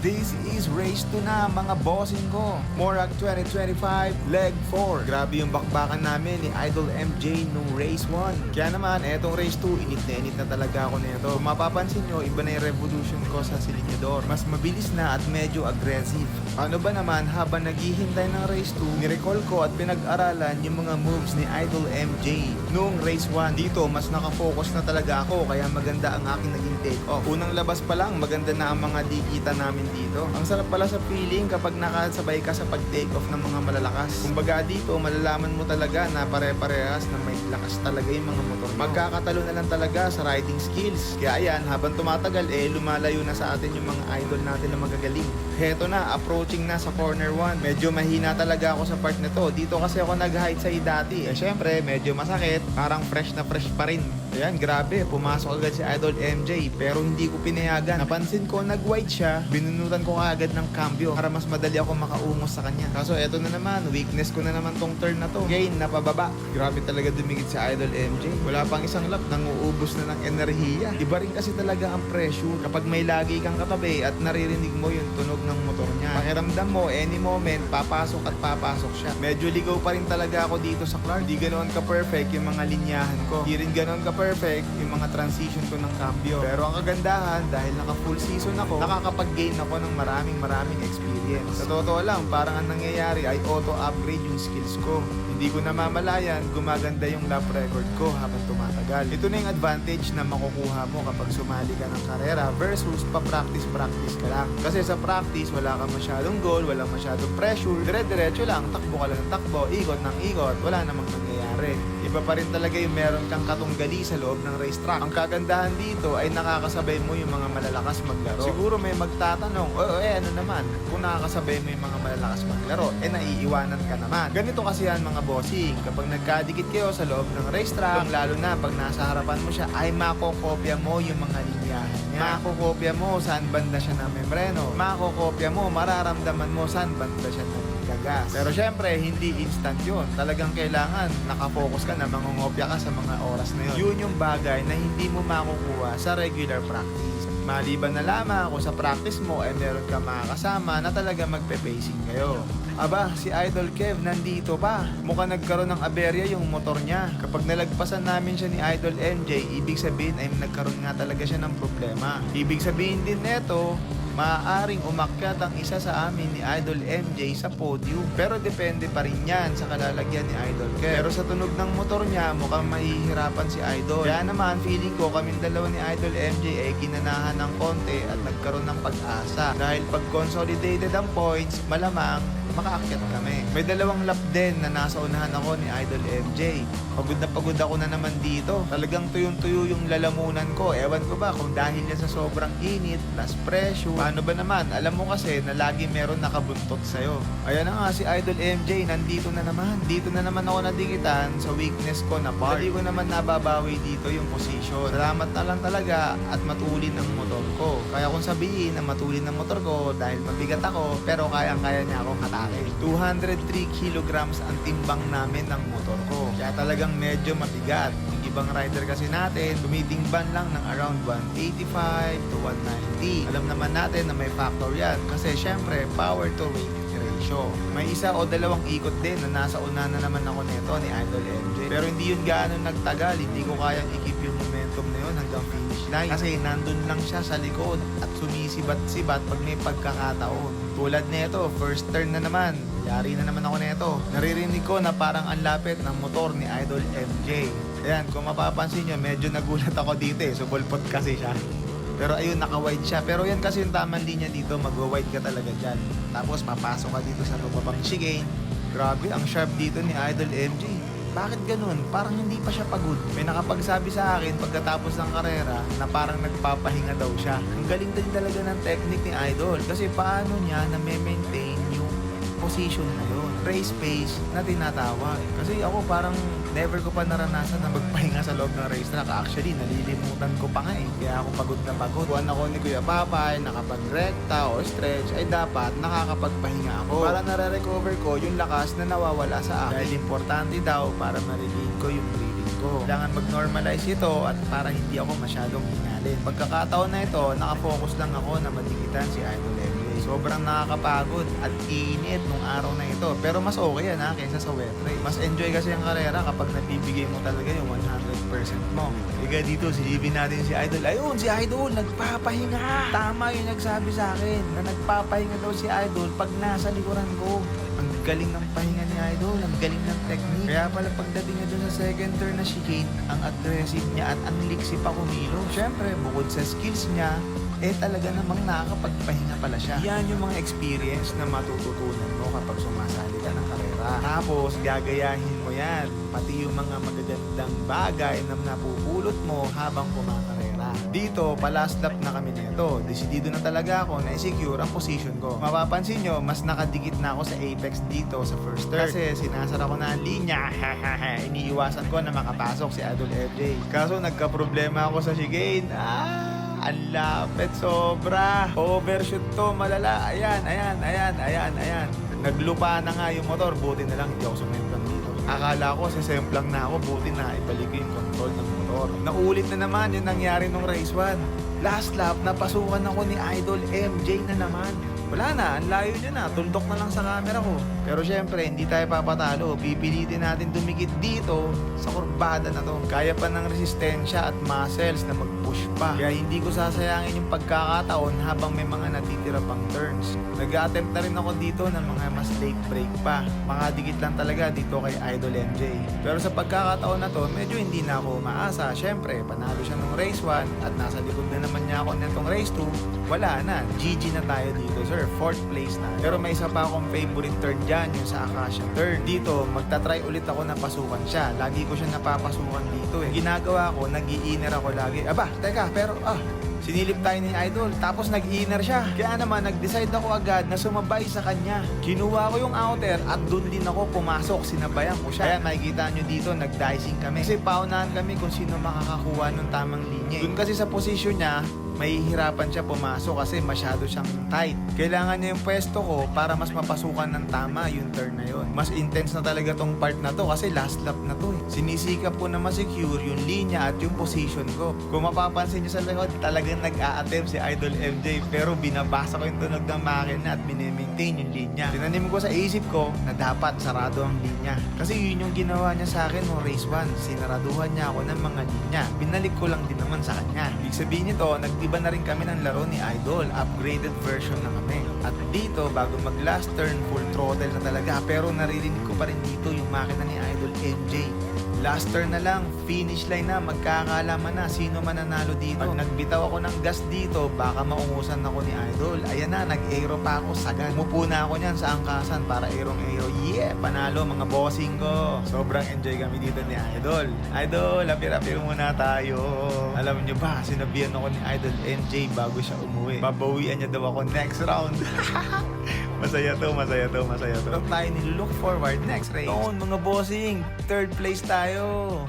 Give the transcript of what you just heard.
This is race 2 na mga bossing ko. Morag 2025 leg 4. Grabe yung bakbakan namin ni Idol MJ nung race 1. Kaya naman, etong race 2, init na init na talaga ako nito. Mapapansin nyo, iba na yung revolution ko sa silinyador. Mas mabilis na at medyo aggressive. Ano ba naman, habang naghihintay ng race 2, nirecall ko at pinag-aralan yung mga moves ni Idol MJ. Noong race 1, dito mas nakafocus na talaga ako kaya maganda ang aking naging take off. Unang labas pa lang, maganda na ang mga dikita namin dito. Ang sarap pala sa feeling kapag nakasabay ka sa pag-take off ng mga malalakas. Kumbaga dito, malalaman mo talaga na pare-parehas na may lakas talaga yung mga motor. Magkakatalo na lang talaga sa riding skills. Kaya ayan, habang tumatagal eh, lumalayo na sa atin yung mga idol natin na magagaling. Heto na, approaching na sa corner 1. Medyo mahina talaga ako sa part na to. Dito kasi ako nag-height sa dati. Eh syempre, medyo masakit. Parang fresh na fresh pa rin. Ayan, grabe. Pumasok agad si Idol MJ. Pero hindi ko pinayagan. Napansin ko, nag-white siya. Binunutan ko agad ng cambio para mas madali ako makaungos sa kanya. Kaso eto na naman, weakness ko na naman tong turn na to. Gain, napababa. Grabe talaga dumigit si Idol MJ. Wala pang isang lap, nanguubos na ng enerhiya. Iba rin kasi talaga ang pressure kapag may lagi kang katabi at naririnig mo yung tunog ng motor. Pakiramdam mo, any moment, papasok at papasok siya. Medyo ligaw pa rin talaga ako dito sa Clark. Di ganoon ka-perfect yung mga linyahan ko. Di rin ganoon ka-perfect yung mga transition ko ng cambio. Pero ang kagandahan, dahil naka full season ako, nakakapag-gain ako ng maraming maraming experience. Sa totoo lang, parang ang nangyayari ay auto-upgrade yung skills ko. Hindi ko namamalayan, gumaganda yung lap record ko habang tumatagal. Ito na yung advantage na makukuha mo kapag sumali ka ng karera versus pa-practice-practice ka lang. Kasi sa practice, wala kang masyadong goal, wala masyadong pressure, dire-diretso lang, takbo ka lang ng takbo, ikot ng ikot, wala namang nangyayari. Iba pa rin talaga yung meron kang katunggali sa loob ng racetrack. Ang kagandahan dito ay nakakasabay mo yung mga malalakas maglaro. Siguro may magtatanong, o eh ano naman, kung nakakasabay mo yung mga malalakas maglaro, eh naiiwanan ka naman. Ganito kasi yan mga bossing, kapag nagkadikit kayo sa loob ng racetrack, lalo na pag nasa harapan mo siya, ay makokopya mo yung mga linyahan niya. Makokopya mo saan banda siya na membreno. Makokopya mo, mararamdaman mo saan banda siya na gagas. Pero syempre, hindi instant yun. Talagang kailangan nakafocus ka na mangungopya ka sa mga oras na yun. Yun yung bagay na hindi mo makukuha sa regular practice. Maliban na lamang kung sa practice mo ay meron ka makakasama na talaga magpe-pacing kayo. Aba, si Idol Kev nandito pa. Mukhang nagkaroon ng aberya yung motor niya. Kapag nalagpasan namin siya ni Idol MJ, ibig sabihin ay nagkaroon nga talaga siya ng problema. Ibig sabihin din neto, maaaring umakyat ang isa sa amin ni Idol MJ sa podium. Pero depende pa rin yan sa kalalagyan ni Idol Kev. Pero sa tunog ng motor niya, mukhang mahihirapan si Idol. Kaya naman, feeling ko kaming dalawa ni Idol MJ ay ginanahan ng konti at nagkaroon ng pag-asa. Dahil pag consolidated ang points, malamang makaakyat kami. May dalawang lap din na nasa unahan ako ni Idol MJ. Pagod na pagod ako na naman dito. Talagang tuyong-tuyo yung lalamunan ko. Ewan ko ba kung dahil yan sa sobrang init, plus pressure. Paano ba naman? Alam mo kasi na lagi meron nakabuntot sa'yo. Ayan na nga si Idol MJ, nandito na naman. Dito na naman ako nadikitan sa weakness ko na part. Hindi ko naman nababawi dito yung position. Salamat na lang talaga at matulin ng motor ko. Kaya kung sabihin na matulin ng motor ko dahil mabigat ako, pero kayang-kaya niya akong hatake. 203 kilograms ang timbang namin ng motor ko. Kaya talagang medyo mabigat. Yung ibang rider kasi natin, tumitingban lang ng around 185 to 190. Alam naman natin na may factor yan. Kasi syempre, power to weight ratio. May isa o dalawang ikot din na nasa una na naman ako nito ni Idol MJ. Pero hindi yun gaano nagtagal. Hindi ko kayang i-keep finish line. Kasi nandun lang siya sa likod at sumisibat-sibat pag may pagkakataon. Tulad nito, first turn na naman. Yari na naman ako nito. Naririnig ko na parang ang lapit ng motor ni Idol MJ. Ayan, kung mapapansin nyo, medyo nagulat ako dito eh. Subulpot kasi siya. Pero ayun, naka-wide siya. Pero yan kasi yung tamang linya dito, mag-wide ka talaga dyan. Tapos papasok ka dito sa lubabang chicane. Grabe, ang sharp dito ni Idol MJ. Bakit ganun? Parang hindi pa siya pagod. May nakapagsabi sa akin pagkatapos ng karera na parang nagpapahinga daw siya. Ang galing din talaga ng technique ni Idol. Kasi paano niya na maintain yung position na yun. Race pace na tinatawag. Kasi ako parang never ko pa naranasan na magpahinga sa loob ng racetrack. Actually, nalilimutan ko pa nga eh. Kaya ako pagod na pagod. Kuhan ako ni Kuya Papay, nakapag-recta o stretch, ay dapat nakakapagpahinga ako. Para nare-recover ko yung lakas na nawawala sa akin. Dahil importante daw para ma-regain ko yung breathing ko. Kailangan mag-normalize ito at para hindi ako masyadong hingalin. Pagkakataon na ito, nakafocus lang ako na madikitan si Idol Emily. Sobrang nakakapagod at init nung araw na ito. Pero mas okay yan ha, kaysa sa wet race. Mas enjoy kasi ang karera kapag nabibigay mo talaga yung 100% mo. Ika dito, silipin natin si Idol. Ayun, si Idol, nagpapahinga. Tama yung nagsabi sa akin na nagpapahinga daw si Idol pag nasa likuran ko. Ang galing ng pahinga ni Idol, ang galing ng technique. Kaya pala pagdating niya dun sa second turn na chicane, ang aggressive niya at ang liksi pa kumilo. Siyempre, bukod sa skills niya, eh talaga namang nakakapagpahinga pala siya. Yan yung mga experience na matututunan mo kapag sumasali ka ng karera. Tapos, gagayahin mo yan. Pati yung mga magagandang bagay na napupulot mo habang kumakarera. Dito, palast lap na kami nito. Desidido na talaga ako na i-secure ang position ko. Mapapansin nyo, mas nakadikit na ako sa apex dito sa first turn. Kasi sinasara ko na ang linya. Iniiwasan ko na makapasok si Adol FJ. Kaso nagka-problema ako sa chicane. Ah! Ang lapit sobra. Overshoot to, malala. Ayan, ayan, ayan, ayan, ayan. Naglupa na nga yung motor. Buti na lang hindi ako sumemplang dito. Akala ko sasemplang na ako. Buti na ibalik ko yung control ng motor. Naulit na naman yung nangyari nung race 1. Last lap, napasukan ako ni Idol MJ na naman. Wala na, ang layo niya na. Tuldok na lang sa camera ko. Pero syempre, hindi tayo papatalo. Pipilitin natin dumikit dito sa kurbada na to. Kaya pa ng resistensya at muscles na mag-push pa. Kaya hindi ko sasayangin yung pagkakataon habang may mga natitira pang turns. Nag-attempt na rin ako dito ng mga mas late break pa. Makadikit lang talaga dito kay Idol MJ. Pero sa pagkakataon na to, medyo hindi na ako umaasa. Syempre, panalo siya nung race 1 at nasa likod na naman niya ako nitong race 2. Wala na, GG na tayo dito sir. Fourth place na. Pero may isa pa akong favorite turn dyan, yung sa Acacia turn. Dito, magta-try ulit ako na pasukan siya. Lagi ko siya napapasukan dito eh. Ginagawa ko, nag-i-inner ako lagi. Aba, teka, pero ah, Sinilip tayo ni Idol, tapos nag-inner siya. Kaya naman, nag-decide ako agad na sumabay sa kanya. Kinuha ko yung outer at doon din ako pumasok. Sinabayan ko siya. Kaya makikita nyo dito, nag-dicing kami. Kasi paunahan kami kung sino makakakuha ng tamang linya. eh. Doon kasi sa posisyon niya, mahihirapan siya pumasok kasi masyado siyang tight. Kailangan niya yung pwesto ko para mas mapasukan ng tama yung turn na yun. Mas intense na talaga tong part na to kasi last lap na to eh. Sinisikap ko na ma-secure yung linya at yung position ko. Kung mapapansin niyo sa likod, talagang nag-a-attempt si Idol MJ pero binabasa ko yung tunog ng makina at minemaintain yung linya. Tinanim ko sa isip ko na dapat sarado ang linya. Kasi yun yung ginawa niya sa akin no race 1. Sinaraduhan niya ako ng mga linya. Binalik ko lang din naman sa kanya. Ibig sabihin nito, nag-iba na rin kami ng laro ni Idol. Upgraded version na kami. At dito, bago mag last turn, full throttle na talaga. Pero naririnig ko pa rin dito yung makina ni Idol MJ. Last turn na lang, finish line na, magkakalaman na sino mananalo dito. Pag nagbitaw ako ng gas dito, baka maungusan ako ni Idol. Ayan na, nag-aero pa ako sagad. Mupo na ako niyan sa angkasan para aerong-aero. Yeah, panalo mga bossing ko. Sobrang enjoy kami dito ni Idol. Idol, apir-apir muna tayo. Alam niyo ba, sinabihan ako ni Idol NJ bago siya umuwi. Babawian niya daw ako next round. Masaya to, masaya to, masaya to. Pero tayo nilook forward next race. Noon, mga bossing, third place tayo.